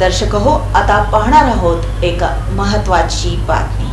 दर्शक हो आता पाहणार आहोत एक महत्वाची बातमी.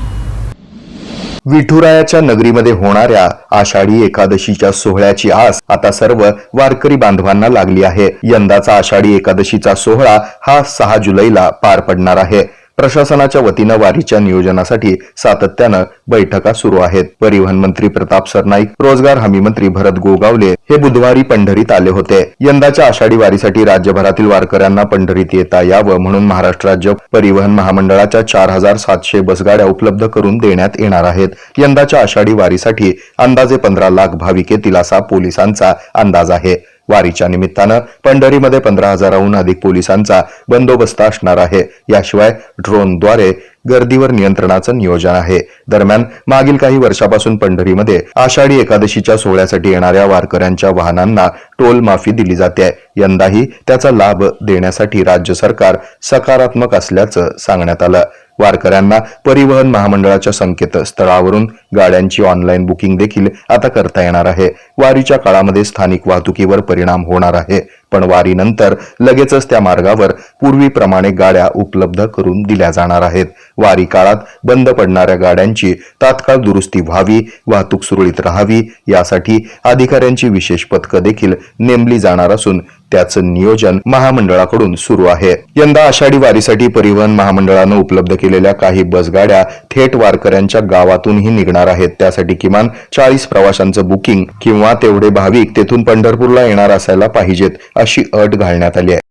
विठुरायाच्या नगरीमध्ये होणाऱ्या आषाढी एकादशीच्या सोहळ्याची आस आता सर्व वारकरी बांधवांना लागली आहे. यंदाचा आषाढी एकादशीचा सोहळा हा सहा जुलैला पार पडणार आहे. प्रशासनाच्या वतीनं वारीच्या नियोजनासाठी सातत्यानं बैठका सुरू आहेत. परिवहन मंत्री प्रताप सरनाईक रोजगार हमी मंत्री भरत गोगावले हे बुधवारी पंढरीत आले होते. यंदाच्या आषाढी वारीसाठी राज्यभरातील वारकऱ्यांना पंढरीत येता यावं म्हणून महाराष्ट्र राज्य परिवहन महामंडळाच्या चार हजार सातशे बसगाड्या उपलब्ध करून देण्यात येणार आहेत. यंदाच्या आषाढी वारीसाठी अंदाजे पंधरा लाख भाविक येतील असा पोलिसांचा अंदाज आहे. वारीच्या निमित्तानं पंढरीमध्ये पंधरा हजाराहून अधिक पोलिसांचा बंदोबस्त असणार आहे. याशिवाय ड्रोनद्वारे गर्दीवर नियंत्रणाचं नियोजन आहे. दरम्यान मागील काही वर्षापासून पंढरीमध्ये आषाढी एकादशीच्या सोहळ्यासाठी येणाऱ्या वारकऱ्यांच्या वाहनांना टोल माफी दिली जाते. यंदाही त्याचा लाभ देण्यासाठी राज्य सरकार सकारात्मक असल्याचं सांगण्यात आलं. वारकऱ्यांना परिवहन महामंडळाच्या संकेतस्थळावरून गाड्यांची ऑनलाईन बुकिंग देखील आता करता येणार आहे. वारीच्या काळामध्ये स्थानिक वाहतुकीवर परिणाम होणार आहे. पण वारीनंतर लगेचच त्या मार्गावर पूर्वीप्रमाणे गाड्या उपलब्ध करून दिल्या जाणार आहेत. वारी काळात बंद पडणाऱ्या गाड्यांची तात्काळ दुरुस्ती व्हावी वाहतूक सुरळीत राहावी यासाठी अधिकाऱ्यांची विशेष पथकं देखील नेमली जाणार असून त्याचं नियोजन महामंडळाकडून सुरू आहे. यंदा आषाढी वारीसाठी परिवहन महामंडळानं उपलब्ध केलेल्या काही बसगाड्या थेट वारकऱ्यांच्या गावातूनही निघणार आहेत. त्यासाठी किमान चाळीस प्रवाशांचं बुकिंग किंवा तेवढे भाविक तेथून पंढरपूरला येणार असायला पाहिजेत. अशी अट घालण्यात आली आहे.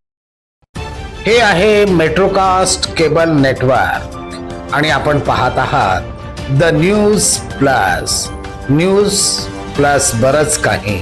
हे आहे मेट्रोकास्ट केबल नेटवर्क. आणि आपण पाहत आहात the news plus. News plus बरच काही.